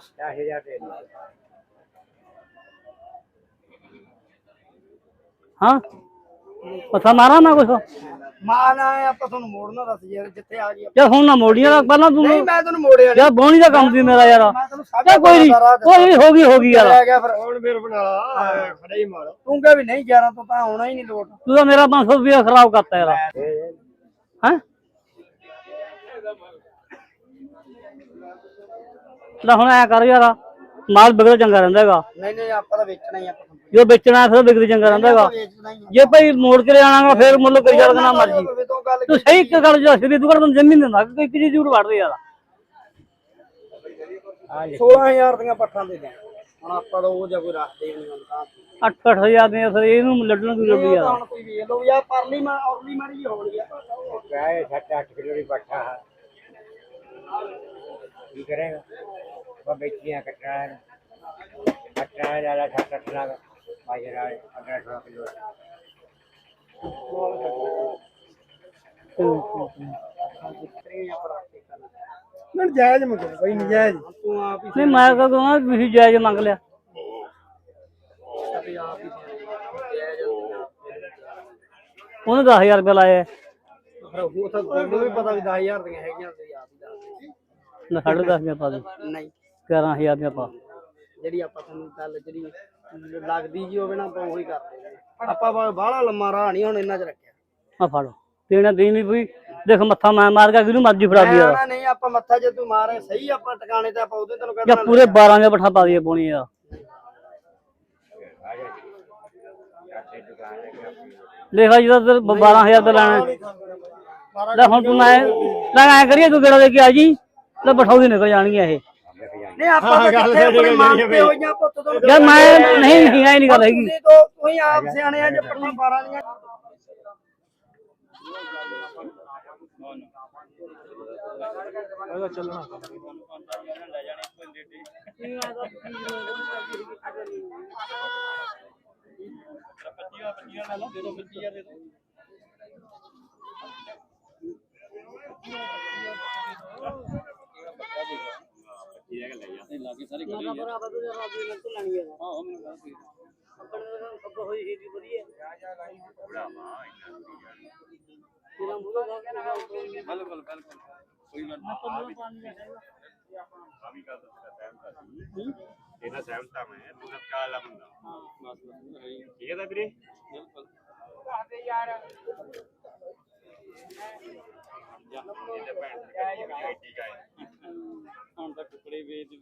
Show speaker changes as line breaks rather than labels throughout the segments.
10000 ਦੇ ਦਿਓ।
ਹਾਂ? ਪਤਾ ਮਾਰਾ ਨਾ ਕੁਛ?
ਮਾਨ ਆਇਆ ਆਪਾਂ ਤੁਹਾਨੂੰ ਮੋੜਨਾ ਦੱਸ ਯਾਰ ਜਿੱਥੇ ਆ ਗਈ
ਯਾਰ ਹੁਣ ਨਾ ਮੋੜੀਆਂ ਦਾ ਪਹਿਲਾਂ ਤੂੰ
ਨਹੀਂ ਮੈਂ ਤੁਹਾਨੂੰ ਮੋੜਿਆ ਨਹੀਂ
ਯਾਰ ਬੋਣੀ ਦਾ ਕੰਮ ਸੀ ਮੇਰਾ ਯਾਰ।
ਮੈਂ ਤੈਨੂੰ
ਯਾਰ
ਸਾਢੇ
ਕੋਈ ਨਹੀਂ ਕੋਈ ਨੀ, ਹੋ ਗਈ ਹੋ ਗਈ ਯਾਰ।
ਆ ਗਿਆ ਫਿਰ। ਹੁਣ ਮੇਰੇ ਬਣਾ ਲਾ? ਖੜਾ ਹੀ ਮਾਰ। ਤੂੰ ਕਹੇ ਵੀ ਨਹੀਂ 11 ਤੋਂ ਤਾਂ ਆਉਣਾ ਹੀ ਨਹੀਂ ਲੋਟ।
ਤੂੰ ਤਾਂ ਮੇਰਾ 500 ਰੁਪਇਆ ਖਰਾਬ ਕਰਤਾ ਯਾਰ। ਹੈ? ਲੈ ਹੁਣ ਐ ਕਰ ਯਾਰ ਮਾਲ ਵਿਕਦਾ ਚੰਗਾ ਰਹਿੰਦਾ ਹੈਗਾ।
ਨਹੀਂ ਨਹੀਂ ਆਪਾਂ ਤਾਂ ਵੇਚਣਾ ਹੀ ਆ ਆਪਾਂ।
ਜੋ ਵੇਚਣਾ ਫਿਰ ਵਿਕਦਾ ਚੰਗਾ ਰਹਿੰਦਾ ਹੈਗਾ।
ਵੇਚਣਾ ਹੀ
ਜੇ ਭਾਈ ਮੋੜ ਕੇ ਲਿਆਣਾਗਾ ਫਿਰ ਮੁੱਲ ਕਰੀ ਜਾ ਦੇਣਾ ਮਰਜ਼ੀ।
ਤੂੰ ਗੱਲ
ਤੂੰ ਸਹੀ ਇੱਕ ਗੱਲ ਦੱਸ ਵੀ ਤੂੰ ਕਹਿੰਦਾ ਜਮੀਨ ਦਿੰਦਾ ਕੋਈ ਕਿਹਦੀ ਜ਼ਰੂਰ ਵੜਦੇ ਯਾਰ।
16000 ਦੀਆਂ ਪੱਠਾਂ ਦੇ ਦੇ ਹੁਣ ਆਪਾਂ ਤਾਂ ਉਹ ਜਾਂ ਕੋਈ ਰੱਖਦੇ ਨਹੀਂ ਹੁਣ ਤਾਂ।
8 8000 ਦੇ ਫਿਰ ਇਹਨੂੰ ਲੱਡਣ ਦੀ
ਤਾਂ
ਯਾਰ?
ਹੁਣ ਕੋਈ ਵੇਚ ਲਓ ਯਾਰ ਪਰਲੀ ਮੈਂ ਔਰਲੀ ਮਾਰੀ ਹੋ ਗਈ ਆ।
ਗਾਏ 7-8 ਕਿਲੋ ਦੀ ਪੱਠਾ। ਹੈ ਕੀ ਕਰੇਗਾ? ਉਹ ਵੇਚੀਆਂ ਕੱਟਣਾ ਹੈ ਕੱਟਣਾ ਹੈ ਲਾ ਛੱਟ ਕੱਟਣਾ ਬਾਜਰਾ 15 ਕਿਲੋ
ਨਾ ਜਾਇਜ਼ ਮੰਗੋ ਬਈ ਨਜਾਇਜ਼ ਤੂੰ ਆਪ ਹੀ
ਨਹੀਂ ਮੈਂ ਕਹਾਂ ਤੁਸੀਂ ਜਾਇਜ਼ ਮੰਗ ਲਿਆ
ਸਿਆਣੇ ਆਪ ਹੀ ਸਿਆਣੇ ਜਾਇਜ਼
ਉਹਨੇ 10000 ਰੁਪਏ ਲਾਇਆ
ਫਿਰ ਉਹ ਤਾਂ ਤੁਹਾਨੂੰ ਵੀ ਪਤਾ ਵੀ 10000 ਦੀਆਂ ਹੈਗੀਆਂ ਤੁਸੀਂ ਆਪ ਹੀ ਦੱਸ
ਨਾ ਸਾਢੇ 10 ਦੀਆਂ ਪਾ ਦੇ
ਦਿਓ। ਨਹੀਂ
11000 ਦੀਆਂ ਪਾ
ਜਿਹੜੀ ਆਪਾਂ ਤੁਹਾਨੂੰ ਗੱਲ ਜਿਹੜੀ ਲੱਗਦੀ ਜੀ ਹੋਵੇ ਨਾ ਆਪਾਂ ਉਹੀ ਕਰਦੇ ਹਾਂ। ਆਪਾਂ ਬਾਹਲਾ ਲੰਮਾ ਰਾਹ ਨਹੀਂ ਹੁਣ ਇੰਨਾ ਚ ਰੱਖਿਆ।
ਆ ਫੜ। ਤੇਣਾ ਦੇਈ ਨਹੀਂ ਪਈ ਦੇਖ ਮੱਥਾ ਮੈਂ ਮਾਰ ਕੇ ਕਿਹਨੂੰ ਮਰਜ਼ੀ ਫੜਾ ਦੀ ਯਾਰ
ਨਾ ਨਹੀਂ ਆਪਾਂ ਮੱਥਾ ਜੇ ਤੂੰ ਮਾਰੇ ਸਹੀ ਆਪਾਂ ਟਿਕਾਣੇ ਤੇ ਆਪਾਂ ਉਹਦੇ ਤੈਨੂੰ
ਜਾਂ
ਕਹਿੰਦਾ
ਪੂਰੇ 12 ਦੇ ਪੱਠਾ ਪਾ ਦਈਏ ਪੋਣੀ ਯਾਰ ਦੇਖ ਜਿਹਦਾ ਤੇ 12000 ਦਾ ਲੈਣਾ ਹੈ। ਲੈ ਹੁਣ ਤੂੰ ਮੈਂ ਲੈ ਐ ਕਰੀਏ ਤੂੰ ਕਿਹੜਾ ਦੇ ਕੇ ਆ ਜੀ। ਲੈ ਬਠਾਉਦੀ ਨਿਕਲ ਜਾਣਗੀਆਂ ਇਹ।
ਨਹੀਂ ਆਪਾਂ ਤਾਂ ਕਿੱਥੇ ਆਪਣੇ ਮੰਨਦੇ ਹੋਈਆਂ ਪੁੱਤ ਤੋਂ
ਯਾਰ ਮੈਂ ਨਹੀਂ ਨਹੀਂ ਐ ਨਹੀਂ ਗੱਲ ਹੈਗੀ।
ਤੁਸੀਂ ਤੋਂ ਤੁਸੀਂ ਆਪ ਸਿਆਣੇ ਆ ਜੇ ਪੱਠਾਂ 12 ਦੀਆਂ।
ਇਹਦਾ ਸਹਿਮਤਾ ਮੈਂ ਤੂੰ ਤਾਂ ਕਾਲ ਲਾ ਬੰਦਾ ਠੀਕ ਹੈ ਤਾਂ ਵੀਰੇ
ਹੁਣ ਤਾਂ ਟੁਕੜੇ ਵੇਚ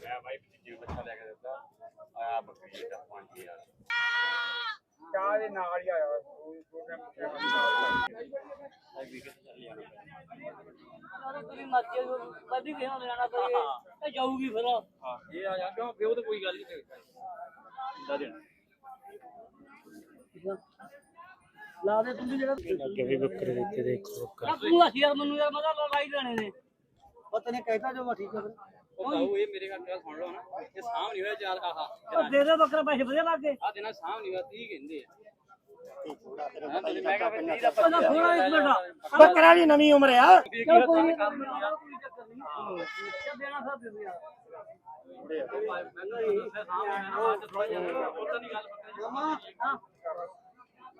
ਮੈਂ ਭਾਈ ਜੀ ਬੱਚਾ ਲੈ ਕੇ ਦਿੱਤਾ। ਆ ਬੱਕਰੀ ਦਾ 5000
ਚਾਹ ਦੇ ਨਾਲ ਹੀ ਆਇਆ
ਤੁਸੀਂ ਮਰਜ਼ੀ ਕਦੀ ਕਿਹਨਾਂ ਲੈਣਾ ਪਏ ਇਹ ਜਾਊਗੀ ਫਿਰ।
ਹਾਂ ਇਹ ਆ ਜਾ ਕਿਉਂ? ਪਿਓ ਤਾਂ ਕੋਈ ਗੱਲ ਨਹੀਂ। ਦਾ ਦੇਣਾ।
ਲਾ ਦੇ ਤੂੰ ਵੀ ਜਿਹੜਾ
ਅੱਗੇ ਵੀ ਬੱਕਰੇ ਦਿੱਤੇ ਦੇਖੋ
ਆ ਤੂੰ ਅਸੀਂ ਯਾਰ ਮੈਨੂੰ ਯਾਰ ਮਜ਼ਾ ਲਾਈ ਦੇਣੇ ਨੇ।
ਪਤਾ ਨਹੀਂ ਕਹਿਤਾ ਜੋ ਠੀਕ ਹੈ
ਉਹ ਤਾਊ ਇਹ ਮੇਰੇ ਘਰ ਗੱਲ ਸੁਣ ਲਓ ਨਾ ਇਹ ਸਾਂਭ ਨਹੀਂ ਹੋਇਆ ਚਾਰ ਆਹਾ
ਦੇ ਦੇ ਬੱਕਰਾ ਪੈਸੇ ਵਧੀਆ ਲੱਗ ਗਏ
ਆ ਦੇਣਾ ਸਾਂਭ ਨਹੀਂ ਹੋਇਆ 30 ਕਹਿੰਦੇ ਆ।
ਬੱਕਰਾ ਦੀ ਨਵੀਂ ਉਮਰ ਆ।
ਚਲ ਚੱਲ ਦੇਣਾ ਦੇ ਦੇ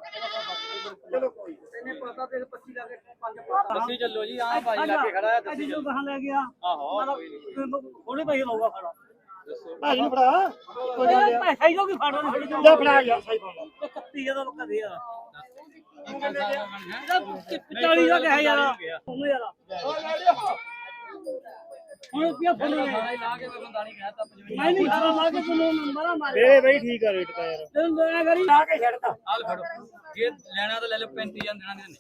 ਚਲੋ ਕੋਈ ਤੈਨੂੰ ਪਤਾ ਤੇ 25 ਲਾ ਕੇ 5
ਦੱਸੀ ਚੱਲੋ ਜੀ ਆਹ ਬਾਜੀ ਲਾ ਕੇ ਖੜਾ ਹੈ
ਅੱਜ ਜੋ ਕਹਾਂ ਲੈ ਗਿਆ।
ਆਹੋ
ਥੋੜੇ ਪੈਸੇ ਲਊਗਾ ਖੜਾ
ਭਾਜੀ ਨੂੰ ਫੜਾ।
ਪੈਸਾ ਹੀ ਜੋ ਕੀ ਫੜਦਾ ਨਹੀਂ। ਫੜੀ
ਜਾ ਫੜਾ ਗਿਆ ਸਹੀ ਬੋਲ
31 ਦਾ ਲੋਕਾਂ ਦੇ ਯਾਰ 40 ਦਾ ਕਿਹਾ ਯਾਰ। ਉਹਨੂੰ ਯਾਰ। ਹੁਣ ਕੀ ਫੋਨ ਹੈ
ਲਾ ਕੇ ਮੈਂ ਬੰਦਾ ਨਹੀਂ ਕਹਿਤਾ
ਮੈਂ ਨਹੀਂ ਖੜਾ ਲਾ ਕੇ ਤੈਨੂੰ ਮਰਾ ਮਾਰੇ
ਇਹ ਬਈ ਠੀਕ ਆ ਰੇਟ ਤਾਂ ਯਾਰ।
ਤੈਨੂੰ ਦਇਆ ਕਰੀ।
ਲਾ ਕੇ ਛੱਡਤਾ।
ਹਾਲ ਫੜੋ। ਜੇ ਲੈਣਾ ਤਾਂ ਲੈ ਲਓ 35 ਜਾਂ ਦੇਣਾ ਨਹੀਂ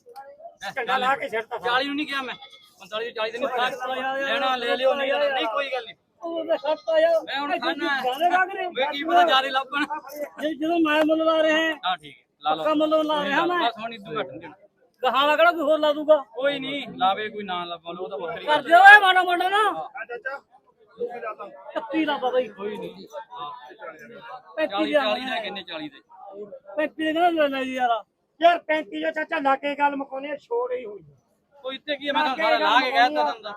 ਝੰਡਾ ਲਾ ਕੇ ਛੱਡਤਾ।
40 ਨੂੰ ਨਹੀਂ ਕਿਹਾ ਮੈਂ। 45 40 ਦੇ ਨਹੀਂ ਲੈਣਾ ਲੈ ਲਿਓ ਨਹੀਂ ਲੈਣਾ, ਨਹੀਂ ਕੋਈ ਗੱਲ ਨਹੀਂ।
ਉਹ ਤਾਂ ਸੱਤ ਆ ਯਾਰ।
ਮੈਂ ਹੁਣ ਖਾਣਾ
ਗਾਣੇ ਲੱਗ ਰਹੇ।
ਵੇ ਕੀ ਪਤਾ ਜਾਰੇ ਲੱਭਣ
ਜੇ ਜਦੋਂ ਮੈਂ ਮੁੱਲ ਲਾ ਰਿਹਾ ਹਾਂ
ਹਾਂ ਠੀਕ ਹੈ। ਲਾ ਲਓ।
ਮੁੱਲ ਲਾ ਰਿਹਾ ਮੈਂ।
ਬਸ ਹੁਣ ਇਦੋਂ ਘੱਟ ਨਹੀਂ ਦੇਣਾ।
ਦਾ ਕਿਹੜਾ ਕੋਈ ਹੋਰ ਲਾ ਦੂਗਾ?
ਕੋਈ ਨਹੀਂ ਲਾਵੇ ਕੋਈ ਨਾ ਲਾਵਾ ਲੋ ਉਹ ਤਾਂ ਵੱਖਰੀ
ਕਰ
ਗੱਲ
ਦਿਓ ਓਏ ਮਾੜਾ ਮਾੜਾ ਨਾ?
ਚਾਚਾ
31 ਦਾ ਬਾਬਾ ਜੀ
ਕੋਈ ਨਹੀਂ
35
40
ਦਾ
40 ਦਾ ਕਿੰਨੇ 40 ਦੇ?
35 ਦਾ ਕਹਿੰਦਾ ਲੈ ਲੈ ਜੀ ਯਾਰ?
ਯਾਰ 35 ਜੋ ਚਾਚਾ ਲਾ ਕੇ ਗੱਲ ਮੁਕਾਉਣੇ ਛੋੜ ਹੀ ਹੋਈ
ਕੋਈ ਇੱਥੇ ਕੀ ਹੈ, ਮੈਂ ਤਾਂ ਸਾਰਾ ਲਾ ਕੇ ਗਿਆ ਤਾ। ਤੁਹਾਨੂੰ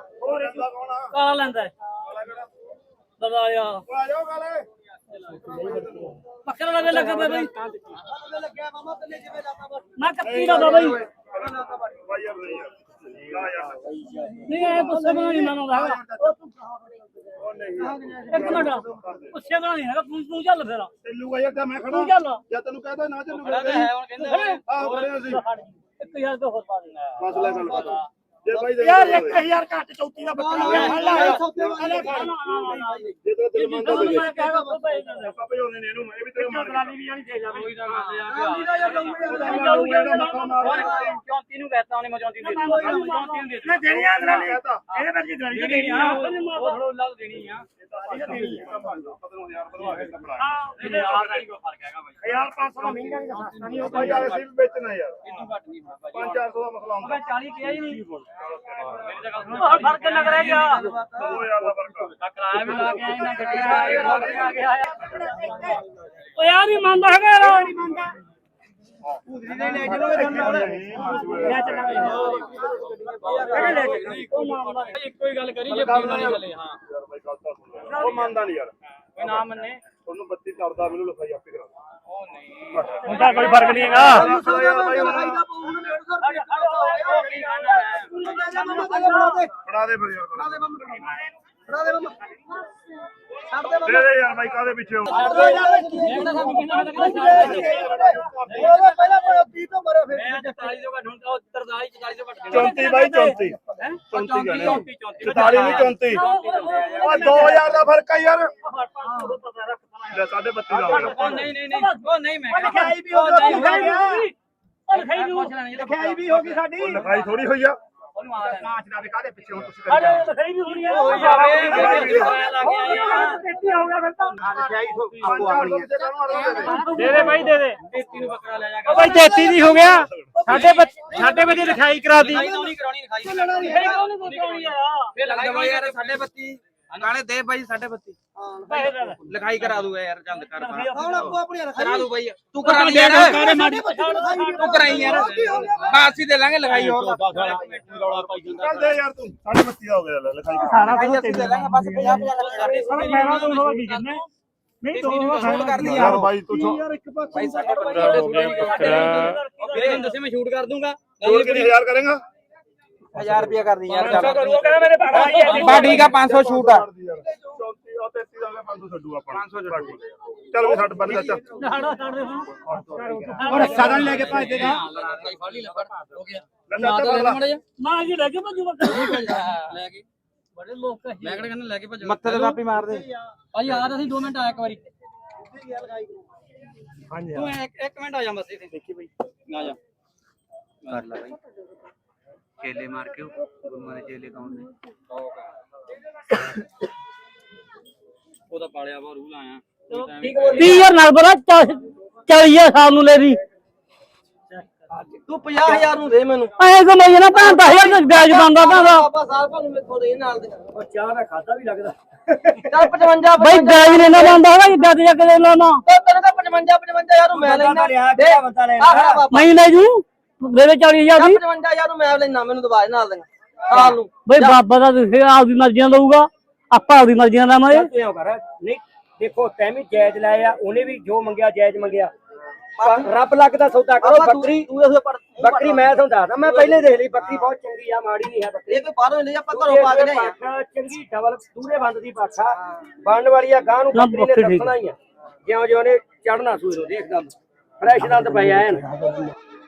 ਕਾਲਾ ਲੈਂਦਾ ਹੈ। ਦਬਾਇਆ ਬੱਕਰਾ ਲਵੇ ਲੱਗਾ ਪਿਆ ਬਈ। ਮੈਂ ਕੱਤੀ ਦਾ ਬਈ। ਨਹੀਂ ਇਹ ਗੁੱਸੇ ਬਣਾ ਨਹੀਂ ਮੰਨਦਾ ਹੈਗਾ। ਇੱਕ ਮਿੰਟ ਗੁੱਸੇ ਬਣਾ ਨਹੀਂ ਹੈਗਾ ਤੂੰ ਤੂੰ ਚੱਲ ਫੇਰ।
ਚੱਲੂਗਾ ਯਾਰ ਤਾਂ ਮੈਂ ਖੜਾ।
ਤੂੰ ਚੱਲ।
ਜਾਂ ਤੈਨੂੰ ਕਹਦਾ ਨਾ ਚੱਲੂਗਾ।
ਤਾਂ ਹੈ ਹੁਣ ਕਹਿੰਦੇ
ਆਹ ਬੜੇ ਅਸੀਂ।
ਇੱਕ ਹਜ਼ਾਰ ਤੋਂ ਹੋਰ ਪਾ ਦੇ
ਮਸਲਾ ਗੱਲ
ਯਾਰ 1000 ਘੱਟ ਚੌਥੀ ਦਾ ਬੱਕਰਾ ਹੋਇਆ ਫੜ ਲੈ
ਜੇ ਤੇਰਾ ਦਿਲ ਮੰਨਦਾ ਤੇ
ਮੈਂ ਕਹਾਂਗਾ ਕੋਈ ਪੈਸੇ ਨਾ ਦੇ
ਆਪਾਂ ਭਜਾਉਂਦੇ ਨੇ ਇਹਨੂੰ ਮੈਂ ਵੀ ਤੇਰੇ ਮਾਰ
ਟਰਾਲੀ ਵੀ ਜਾਣੀ ਦੇ ਜਾਵੇ।
ਕੋਈ ਤਾਂ ਗੱਲ
ਜਾਊਗਾ
ਚੌਂਤੀ ਨੂੰ ਕਹਤਾ ਉਹਨੇ ਮੈਂ ਚੌਂਤੀ ਦੇ ਦਿੱਤੀ। ਚੌਂਤੀ ਨੂੰ ਦੇ ਦਿੱਤੀ।
ਦੇਣੀ ਆ ਟਰਾਲੀ ਇਹਦੇ ਵਿੱਚ ਟਰਾਲੀ ਤੇ ਦੇਣੀ ਆ?
ਉਹ ਥੋੜਾ ਲੱਗ ਦੇਣੀ ਆ।
ਹਾਂ
ਯਾਰ ਦਾ ਹੀ ਕੋਈ ਫ਼ਰਕ ਹੈਗਾ ਬਾਈ।
ਯਾਰ 500 ਦਾ ਮਹਿੰਗਾ ਨਹੀਂ ਸਸਤਾ ਨਹੀਂ ਹੁੰਦਾ। ਯਾਰ ਅਸੀਂ ਵੀ ਵੇਚਣਾ ਯਾਰ।
ਇਹਨੂੰ ਘੱਟ ਨਹੀਂ ਬਾਬਾ
5-400 ਦਾ ਮਸਲਾ ਹੁੰਦਾ।
40 ਕਿਹਾ ਹੀ ਨਹੀਂ। ਮੇਰੀ ਤਾਂ ਗੱਲ
ਉਹ ਫ਼ਰਕ ਲੱਗ ਰਿਹਾ ਗਿਆ
2000 ਦਾ ਫ਼ਰਕ ਆ।
ਕਿਰਾਇਆ ਵੀ ਲਾ ਕੇ ਆਏ ਨਾ ਗੱਡੀ ਆ ਕੇ ਆਇਆ
ਓ ਯਾਰ ਨਹੀਂ ਮੰਨਦਾ ਹੈਗਾ ਯਾਰ ਨਹੀਂ ਮੰਨਦਾ
ਇੱਕੋ ਹੀ ਗੱਲ ਕਰੀ ਜੇ ਪੀਣ ਵਾਲੀ ਗੱਲ ਹੈ
ਯਾਰ ਬਾਈ ਗੱਲ ਤਾਂ ਸੁਣ। ਉਹ ਮੰਨਦਾ ਨਹੀਂ ਯਾਰ
ਕੋਈ ਨਾ ਮੰਨੇ
ਤੁਹਾਨੂੰ 32 ਕਰਦਾ ਮੈਨੂੰ ਲਿਖਾਈ ਆਪੇ ਕਰਾ
ਉਹ ਨਹੀਂ
ਹੁੰਦਾ ਕੋਈ ਫ਼ਰਕ ਨਹੀਂ ਹੈਗਾ
ਯਾਰ ਬਾਈ ਹੁਣ ਫੜਾ ਦੇ। ਫਿਰ ਯਾਰ ਦੇ ਦੇ। ਯਾਰ ਬਾਈ ਕਾਦੇ ਪਿੱਛੇ ਹੋ?
ਮੈਂ ਤਾਂ 40 ਤੋਂ ਘੱਟ ਹੁਣ ਤਾਂ 43 40 ਤੋਂ ਘੱਟ
34 ਬਾਈ 34
ਹੈ?
34 ਕਹਿੰਦੇ।
34
44 ਨਹੀਂ 34 ਉਹ 2000 ਦਾ ਫ਼ਰਕ ਆ ਯਾਰ। ਲੈ ਸਾਡੇ 32 ਦਾ
ਉਹ ਨਹੀਂ ਨਹੀਂ ਨਹੀਂ ਉਹ ਨਹੀਂ ਮੈਂ
ਲਿਖਾਈ ਵੀ ਹੋ ਗਈ
ਲਿਖਾਈ
ਵੀ ਹੋ ਗਈ ਸਾਡੀ।
ਲਿਖਾਈ ਥੋੜੀ ਹੋਈ ਆ।
ਉਹਨੂੰ ਆ ਲੈਣਾ।
ਕਾਂਚ ਦਾ ਵੀ ਕਾਦੇ ਪਿੱਛੇ ਹੁਣ ਤੁਸੀਂ
ਅਰੇ ਲਿਖਾਈ ਵੀ ਹੋਣੀ ਹੈ ਗਿਆ ਫਿਰ ਤਾਂ।
ਲਿਖਾਈ ਆਪੋ ਆਪਣੀ ਹੈ
ਦੇ ਦੇ ਬਾਈ ਦੇ ਦੇ।
33 ਨੂੰ ਬੱਕਰਾ ਲੈ ਜਾ
ਓ ਬਾਈ 33 ਦੀ ਹੋ ਗਿਆ। ਸਾਡੇ ਸਾਡੇ ਵਜੇ ਲਿਖਾਈ ਕਰਾ ਦੀ।
ਲਿਖਾਈ ਤਾਂ ਨਹੀਂ ਕਰਾਉਣੀ ਲਿਖਾਈ
ਲਿਖਾਈ ਕਿਉਂ ਨਹੀਂ ਕਰਾਉਣੀ ਆ।
ਫੇਰ ਲੱਗ ਜਾਵਾ ਯਾਰ 32 ਨਾਲੇ ਦੇ ਬਾਈ 32
ਦੇ ਦੇ
ਲਿਖਾਈ ਕਰਾ ਦੂਗਾ ਯਾਰ ਚੰਦ ਕਰ
ਹੁਣ ਆਪੋ ਆਪਣੀ
ਕਰਾ ਦੂ ਬਾਈ। ਤੂੰ ਕਰਾ ਲਈ ਯਾਰ। ਤੂੰ ਕਰਾਈ ਯਾਰ। ਬਾਸੀ ਦੇ ਲਾਂਗੇ ਲਿਖਾਈ। ਹੋਰ
ਚੱਲ ਦੇ ਯਾਰ ਤੂੰ। ਸਾਡੇ 32 ਦਾ ਹੋ ਗਿਆ ਲਿਖਾਈ
ਸਾਰਾ ਕੁਝ
ਅਸੀਂ ਦੇ ਲਾਂਗੇ ਬਸ 50 50
ਮੈਂ ਤਾਂ ਉਹ ਵੀ ਕਿੰਨੇ ਨਹੀਂ ਤੋਂ
ਸ਼ੂਟ ਕਰਦੀ
ਯਾਰ। ਬਾਈ ਤੂੰ
ਯਾਰ ਇੱਕ ਪਾਸੇ
ਬਾਈ ਸਾਡੇ ਬੱਕਰੇ ਵੀਰੇ ਦੱਸੇ ਮੈਂ ਸ਼ੂਟ ਕਰ ਦੂੰਗਾ।
ਜੋੜ ਕੇ 1000 ਕਰੇਗਾ?
1000 ਰੁਪਿਆ ਕਰਦੀ ਯਾਰ
ਉਹ ਕਹਿੰਦਾ ਮੇਰੇ ਪਾਪਾ ਹੀ ਹੈ
ਬਾ ਠੀਕ ਆ 500 ਸ਼ੂਟ ਆ।
34 ਉਹ 33 ਦਾ ਹੋ ਗਿਆ 500 ਛੱਡੂ ਆਪਾਂ 500 ਛੱਡੂ। ਚੱਲ ਵੀ ਛੱਡ ਬੰਦ ਚਾਚਾ
ਸਾਡਾ ਛੱਡ ਦੇ ਹੁਣ।
ਹੁਣ ਸਾਧਨ ਲੈ ਕੇ ਭੱਜਦੇ ਨੇ
ਹੋ ਗਿਆ
ਲੈ ਚਾਚਾ ਬੰਦ ਲਾ।
ਮਾਂ ਜੀ ਲੈ ਕੇ ਭੱਜੂ
ਲੈ ਕੇ।
ਬੜੇ ਲੋਕ ਕਹੀ
ਮੈਂ ਕਿਹੜਾ ਕਹਿੰਦਾ ਲੈ ਕੇ ਭੱਜ। ਮੱਥੇ ਤੇ ਕਾਪੀ ਮਾਰ ਦੇ ਭਾਈ ਆ ਅਸੀਂ 2 ਮਿੰਟ ਆਇਆ ਇੱਕ ਵਾਰੀ।
ਹਾਂਜੀ
ਤੂੰ ਇੱਕ ਮਿੰਟ ਆ ਜਾ ਬਸ ਇੱਥੇ। ਦੇਖੀ ਬਈ। ਆ ਜਾ। ਕਰ ਲੈ ਬਾਈ।
ਚੇਲੇ ਮਾਰ ਕੇ ਗੁਰੂਆਂ ਦੇ ਚੇਲੇ ਕੌਣ ਨੇ
ਉਹ ਤਾਂ ਪਾਲਿਆ ਵਾ ਰੂਲ ਆਇਆ
ਠੀਕ 30000 ਨਾਲ ਬੜਾ 40000 ਸਾਲ ਨੂੰ ਲੈ ਦੀ
ਤੂੰ 50000 ਨੂੰ ਦੇ ਮੈਨੂੰ।
ਐ ਕਮਾਈ ਨਾ 50000 ਦਾ ਗਾਜ ਬੰਦਾ ਭਾਂਦਾ
ਆਪਾਂ ਸਾਲ ਭਾਵੇਂ ਮੇਥੋਂ ਦੇ ਨਾਲ ਦੇ।
ਉਹ ਚਾਹ ਦਾ ਖਾਦਾ ਵੀ ਲੱਗਦਾ।
ਚੱਲ 55
ਬਈ ਗਾਜ ਨੇ ਨਾ ਬੰਦਾ ਹੋਗਾ ਜਿੱਦਾਂ ਤੇ ਜਾ ਕੇ ਲੈ ਨਾ
ਤੈਨੂੰ ਤਾਂ 55 55 ਨੂੰ ਮੈਂ ਲੈਣਾ। ਦੇ।
ਮੈਂ ਲੈ ਜੂ ਦੇ ਦੇ 40000 ਦੀ।
55000 ਨੂੰ ਮੈਂ ਲੈਣਾ ਮੈਨੂੰ ਦਵਾ ਨਾਲ ਦੇਣਾ। ਸਾਲ ਨੂੰ।
ਬਈ ਬਾਬਾ ਦਾ ਦੇਖੇਗਾ ਆਪਦੀ ਮਰਜ਼ੀਆਂ ਦਊਗਾ। ਆਪਾਂ ਆਪਦੀ ਮਰਜ਼ੀਆਂ ਲਾਵਾਂਗੇ।
ਤੂੰ ਐਂ ਕਰ ਨਹੀਂ ਦੇਖੋ ਤੈਨੂੰ ਜਾਇਜ਼ ਲਾਇਆ ਉਹਨੇ ਵੀ ਜੋ ਮੰਗਿਆ ਜਾਇਜ਼ ਮੰਗਿਆ। ਪਰ ਰੱਬ ਲੱਗ ਦਾ ਸੌਦਾ ਕਰੋ ਬੱਕਰੀ
ਤੂੰ ਪਰ
ਬੱਕਰੀ ਮੈਂ ਤੁਹਾਨੂੰ ਦੱਸਦਾ ਮੈਂ ਪਹਿਲੇ ਦੇਖ ਲਈ ਬੱਕਰੀ ਬਹੁਤ ਚੰਗੀ ਆ ਮਾੜੀ ਨਹੀਂ ਹੈ ਬੱਕਰੀ।
ਇਹ ਕੋਈ ਬਾਹਰੋਂ ਨਹੀਂ ਆਪਾਂ ਘਰੋਂ ਪਾ ਕੇ ਲਿਆਏ
ਚੰਗੀ ਡਬਲ ਦੂਰੇ ਬੰਦ ਦੀ ਪਾਖਾ ਬਣਨ ਵਾਲੀ ਆ ਗਾਂ ਨੂੰ
ਨਾ,
ਬੱਕਰੀ ਨੇ
ਠੀਕ
ਦੱਸਣਾ ਹੀ ਆ। ਜਿਉਂ ਜਿਉਂ ਨੇ ਚੜਨਾ ਸੂਈ ਨੂੰ ਦੇਖਦਾ ਫਰੈਸ਼ ਦੰਦ ਪਏ ਐਨ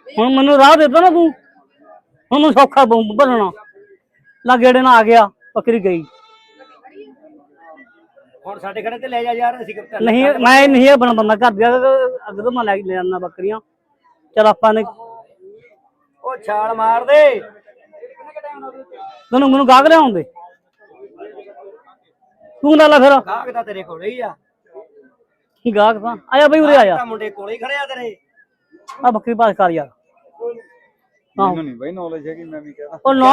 ਹੁਣ ਮੈਨੂੰ ਰਾਹ ਦੇ ਦੋ ਨਾ ਤੂੰ। ਹੁਣ ਮੈਨੂੰ ਸੌਖਾ ਬਣਨਾ। ਲਾ ਗੇੜੇ ਨਾਲ ਆ ਗਿਆ ਬੱਕਰੀ ਗਈ।
ਹੁਣ ਸਾਡੇ ਘਰੇ ਤੇ ਲੈ ਜਾ ਯਾਰ ਅਸੀਂ ਕਿੱਥੇ
ਨਹੀਂ ਮੈਂ ਨਹੀਂ ਇਹ ਬਣ ਬੰਦਾ ਘਰ ਗਿਆ ਅੱਗੇ ਤੋਂ ਮੈਂ ਲੈ ਕੇ ਲੈ ਜਾਂਦਾ ਬੱਕਰੀਆਂ। ਚਲ ਆਪਾਂ ਨੇ
ਉਹ ਛਾਲ ਮਾਰ ਦੇ।
ਤੈਨੂੰ ਮੈਨੂੰ ਗਾਗ ਲਿਆਉਣ ਦੇ। ਤੂੰ ਲੈ ਲੈ ਫਿਰ।
ਗਾਹਕ ਤਾਂ ਤੇਰੇ ਕੋਲ ਹੀ ਆ।
ਗਾਗ ਤਾਂ? ਆਇਆ ਬਈ ਉਰੇ ਆਇਆ।
ਤਾਂ ਮੁੰਡੇ ਕੋਲੇ ਹੀ ਖੜੇ ਆ ਤੇਰੇ।
ਆ ਬੱਕਰੀ ਪਾਸ ਕਰ ਯਾਰ।
ਮੈਨੂੰ ਨਹੀਂ ਬਈ ਨੌਲੇਜ ਹੈਗੀ ਮੈਂ ਵੀ ਕਹਦਾ
ਉਹ ਨੌ